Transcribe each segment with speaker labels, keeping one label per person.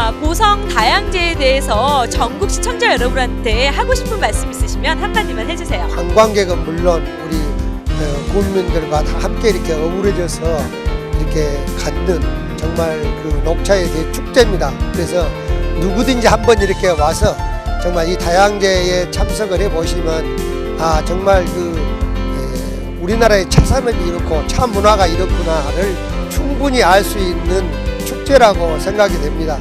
Speaker 1: 자, 보성 다양제에 대해서 전국 시청자 여러분한테 하고 싶은 말씀 있으시면 한마디만 해주세요.
Speaker 2: 관광객은 물론 우리 어, 국민들과 다 함께 이렇게 어우러져서 이렇게 갖는 정말 그 녹차의 대축제입니다. 그래서 누구든지 한번 이렇게 와서 정말 이 다양제에 참석을 해 보시면 아 정말 그 에, 우리나라의 차 산업이 이렇고 차 문화가 이렇구나를 충분히 알 수 있는 축제라고 생각이 됩니다.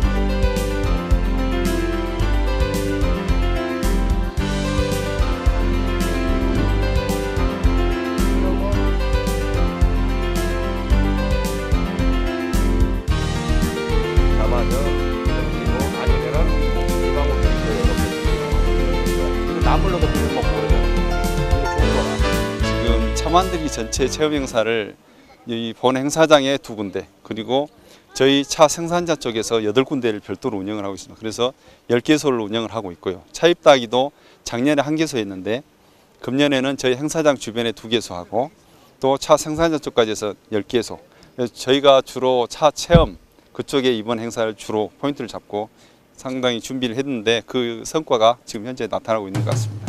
Speaker 3: 차 만들기 전체 체험 행사를 이 본 행사장에 두 군데 그리고 저희 차 생산자 쪽에서 여덟 군데를 별도로 운영을 하고 있습니다. 그래서 열 개소를 운영을 하고 있고요. 차입 따기도 작년에 한 개소였는데 금년에는 저희 행사장 주변에 두 개소 하고 또 차 생산자 쪽까지 해서 열 개소. 그래서 저희가 주로 차 체험 그쪽에 이번 행사를 주로 포인트를 잡고 상당히 준비를 했는데 그 성과가 지금 현재 나타나고 있는 것 같습니다.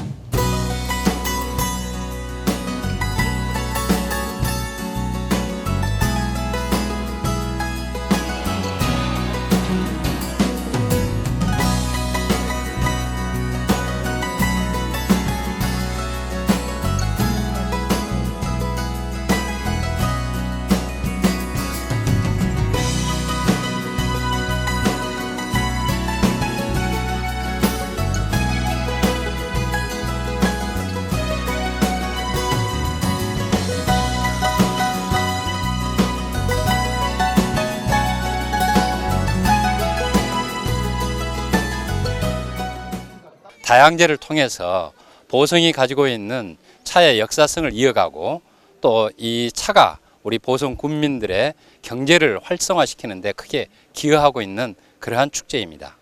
Speaker 4: 다양제를 통해서 보성이 가지고 있는 차의 역사성을 이어가고 또 이 차가 우리 보성 군민들의 경제를 활성화시키는데 크게 기여하고 있는 그러한 축제입니다.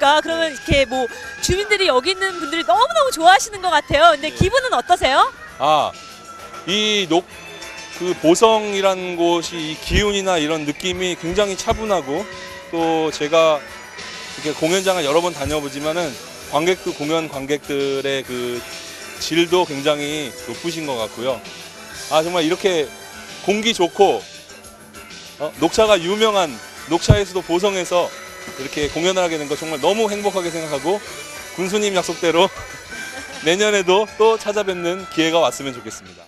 Speaker 1: 나니까 그러면 이렇게 뭐 주민들이 여기 있는 분들이 너무너무 좋아하시는 것 같아요. 근데 기분은 어떠세요?
Speaker 5: 아, 이 녹, 그 보성이라는 곳이 이 기운이나 이런 느낌이 굉장히 차분하고 또 제가 이렇게 공연장을 여러 번 다녀보지만은 관객들, 공연 관객들의 그 질도 굉장히 높으신 것 같고요. 아, 정말 이렇게 공기 좋고 어, 녹차가 유명한 녹차에서도 보성에서 이렇게 공연을 하게 된 거 정말 너무 행복하게 생각하고 군수님 약속대로 내년에도 또 찾아뵙는 기회가 왔으면 좋겠습니다.